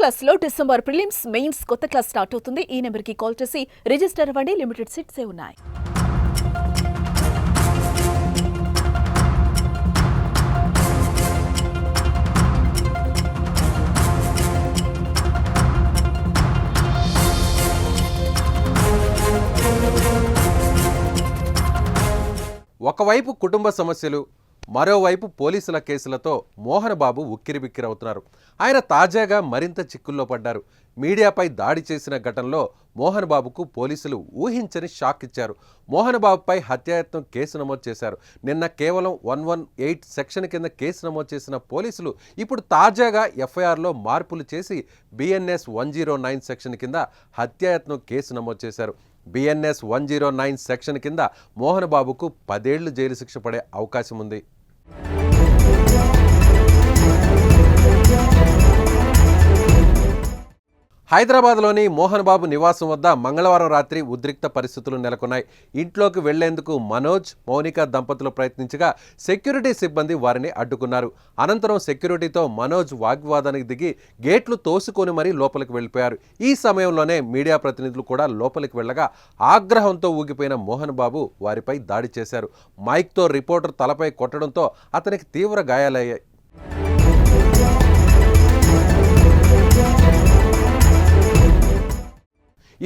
క్లాస్లో December prelims mains కొత్త class start అవుతుంది. ఈ నెంబర్కి కాల్ చేసి రిజిస్టర్ అవ్వండి. లిమిటెడ్ సీట్సే ఉన్నాయి. ఒకవైపు కుటుంబ సమస్యలు మరోవైపు పోలీసుల కేసులతో మోహన్ బాబు ఉక్కిరిబిక్కిరవుతున్నారు. ఆయన తాజాగా మరింత చిక్కుల్లో పడ్డారు. మీడియాపై దాడి చేసిన ఘటనలో మోహన్ బాబుకు పోలీసులు ఊహించని షాక్ ఇచ్చారు. మోహన్ బాబుపై హత్యాయత్నం కేసు నమోదు చేశారు. నిన్న కేవలం వన్ వన్ ఎయిట్ సెక్షన్ కింద కేసు నమోదు చేసిన పోలీసులు ఇప్పుడు తాజాగా ఎఫ్ఐఆర్లో మార్పులు చేసి BNS one zero nine section కింద హత్యాయత్నం కేసు నమోదు చేశారు. BNS one zero nine section కింద మోహన్ బాబుకు పదేళ్ళు జైలు శిక్ష పడే అవకాశం ఉంది. హైదరాబాద్లోని మోహన్ బాబు నివాసం వద్ద మంగళవారం రాత్రి ఉద్రిక్త పరిస్థితులు నెలకొన్నాయి. ఇంట్లోకి వెళ్ళేందుకు మనోజ్ మౌనిక దంపతులు ప్రయత్నించగా సెక్యూరిటీ సిబ్బంది వారిని అడ్డుకున్నారు. అనంతరం సెక్యూరిటీతో మనోజ్ వాగ్వాదానికి దిగి గేట్లు తోసుకొని మరీ లోపలికి వెళ్ళిపోయారు. ఈ సమయంలోనే మీడియా ప్రతినిధులు కూడా లోపలికి వెళ్ళగా ఆగ్రహంతో ఊగిపోయిన మోహన్ బాబు వారిపై దాడి చేశారు. మైక్తో రిపోర్టర్ తలపై కొట్టడంతో అతనికి తీవ్ర గాయాలయ్యాయి.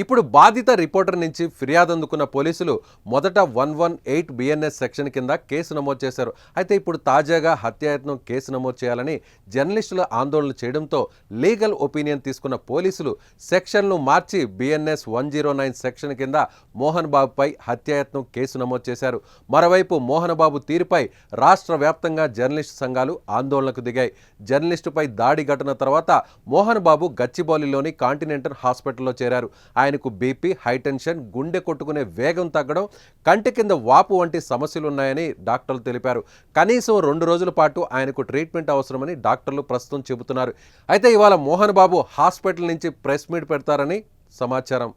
ఇప్పుడు బాధిత రిపోర్టర్ నుంచి ఫిర్యాదు అందుకున్న పోలీసులు మొదట one one eight BNS section కింద కేసు నమోదు చేశారు. అయితే ఇప్పుడు తాజాగా హత్యాయత్నం కేసు నమోదు చేయాలని జర్నలిస్టులు ఆందోళన చేయడంతో లీగల్ ఒపీనియన్ తీసుకున్న పోలీసులు సెక్షన్లు మార్చి BNS one zero nine section కింద మోహన్ బాబుపై హత్యాయత్నం కేసు నమోదు చేశారు. మరోవైపు మోహన్ బాబు తీరుపై రాష్ట్ర వ్యాప్తంగా జర్నలిస్టు సంఘాలు ఆందోళనకు దిగాయి. జర్నలిస్టుపై దాడి ఘటన తర్వాత మోహన్ బాబు గచ్చిబౌలిలోని కాంటినెంటల్ హాస్పిటల్లో చేరారు. ఆయనకు బీపీ హైటెన్షన్ గుండె కొట్టుకునే వేగం తగ్గడం కంటి కింద వాపు వంటి సమస్యలు ఉన్నాయని డాక్టర్లు తెలిపారు. కనీసం రెండు రోజుల పాటు ఆయనకు ట్రీట్మెంట్ అవసరమని డాక్టర్లు ప్రస్తుతం చెబుతున్నారు. అయితే ఇవాళ మోహన్ బాబు హాస్పిటల్ నుంచి ప్రెస్ మీట్ పెడతారని సమాచారం.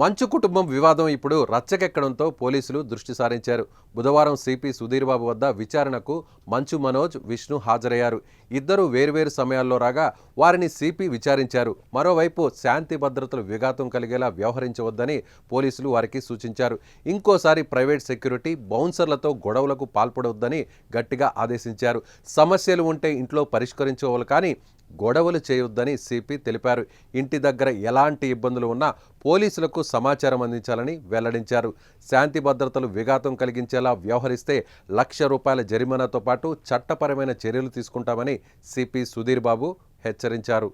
మంచు కుటుంబం వివాదం ఇప్పుడు రచ్చకెక్కడంతో పోలీసులు దృష్టి సారించారు. బుధవారం సిపి సుధీర్ బాబు వద్ద విచారణకు మంచు మనోజ్ విష్ణు హాజరయ్యారు. ఇద్దరు వేర్వేరు సమయాల్లో రాగా వారిని సిపి విచారించారు. మరోవైపు శాంతి భద్రతలు విఘాతం కలిగేలా వ్యవహరించవద్దని పోలీసులు వారికి సూచించారు. ఇంకోసారి ప్రైవేట్ సెక్యూరిటీ బౌన్సర్లతో గొడవలకు పాల్పడవద్దని గట్టిగా ఆదేశించారు. సమస్యలు ఉంటే ఇంట్లో పరిష్కరించుకోవాలి కానీ గొడవలు చేయొద్దని సిపి తెలిపారు. ఇంటి దగ్గర ఎలాంటి ఇబ్బందులు ఉన్నా పోలీసులకు సమాచారం అందించాలని వెల్లడించారు. శాంతి భద్రతలు విఘాతం కలిగించేలా వ్యవహరిస్తే లక్ష రూపాయల జరిమానాతో పాటు చట్టపరమైన చర్యలు తీసుకుంటామని సిపి సుధీర్ బాబు హెచ్చరించారు.